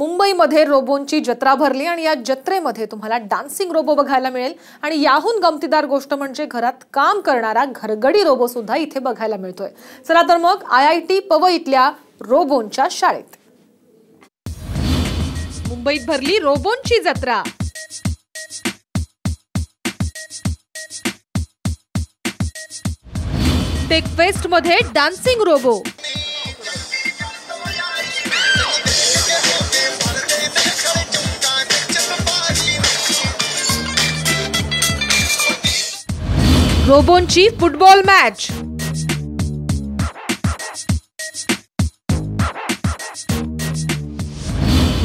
मुंबईमध्ये रोबोंची जत्रा भरली आणि या जत्रेमध्ये तुम्हाला डान्सिंग रोबो बघायला मिळेल. आणि याहून गमतीदार गोष्ट म्हणजे घरात काम करणारा घरगडी रोबो सुद्धा इथे बघायला मिळतोय. चला तर मग आय आय टी पवईतल्या रोबोंच्या शाळेत. मुंबईत भरली रोबोंची जत्रा. टेक फेस्टमध्ये डान्सिंग रोबो रोबोंची फुटबॉल मॅच.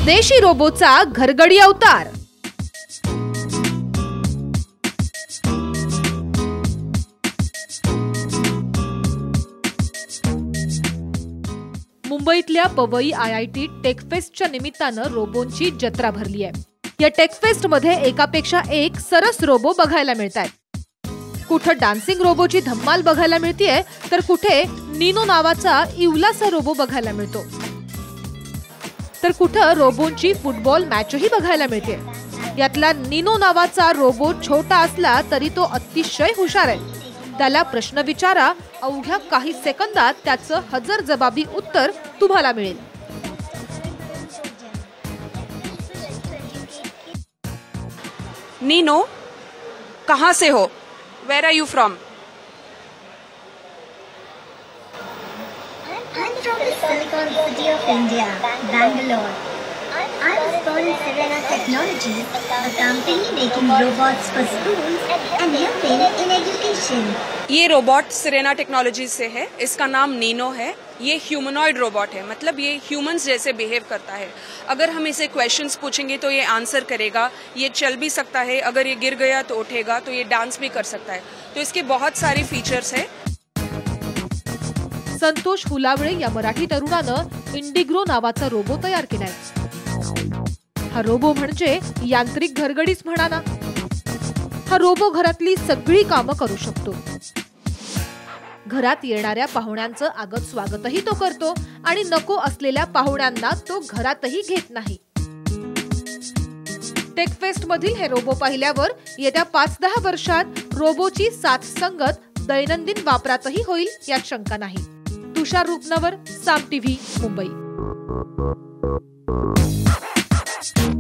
देशी रोबोचा घरगडी अवतार. मुंबईतल्या पवई आय आय टी टेकफेस्टच्या निमित्तानं रोबोंची जत्रा भरली आहे या टेकफेस्टमध्ये एकापेक्षा एक सरस रोबो बघायला मिळत आहेत कुठं डान्सिंग रोबोची धम्माल बघायला मिळतीये तर कुठे निनो नावाचा इवलासा रोबो बघायला मिळतो. तर कुठं रोबोंची फुटबॉल मॅचही बघायला मिळते. यातला निनो नावाचा रोबो छोटा असला तरी तो अतिशय हुशार आहे. त्याला प्रश्न विचारा अवघ्या काही सेकंदात त्याचं हजर जबाबी उत्तर तुम्हाला मिळेल. नीनो कहाँ से हो? Where are you from? I'm from the Silicon City of India, Bangalore. I was born in Serena Technologies, a company making robots for schools and helping in education. ये रोबोट सिरेना टेक्नोलॉजी से है। इसका नाम Nino है। ये humanoid robot है। मतलब ये ह्यूमंस जैसे बिहेव करता है। अगर हम इसे क्वेश्चंस पूछेंगे तो ये आंसर करेगा। ये चल भी सकता है। अगर ये गिर गया तो उठेगा तो ये डांस भी कर सकता है। तो इसके बहुत सारे फीचर्स है। संतोष फुलावळे या मराठी तरुणानं इंडिग्रो नावाचा रोबो तयार केलाय. हा रोबो म्हणजे यांत्रिक घरगडीच म्हणा ना. हा रोबो घरातली सगळी कामं करू शकतो. घरात येणाऱ्या पाहुण्यांचं आगत स्वागतही तो करतो आणि नको असलेल्या पाहुण्यांना तो घरातही घेत नाही. टेकफेस्ट मधील हे रोबो पाहिल्यावर येत्या पाच दहा वर्षात रोबोची साथ संगत दैनंदिन वापरातही होईल यात शंका नाही. तुषार रुपनवर साम टीव्ही मुंबई. Podcast.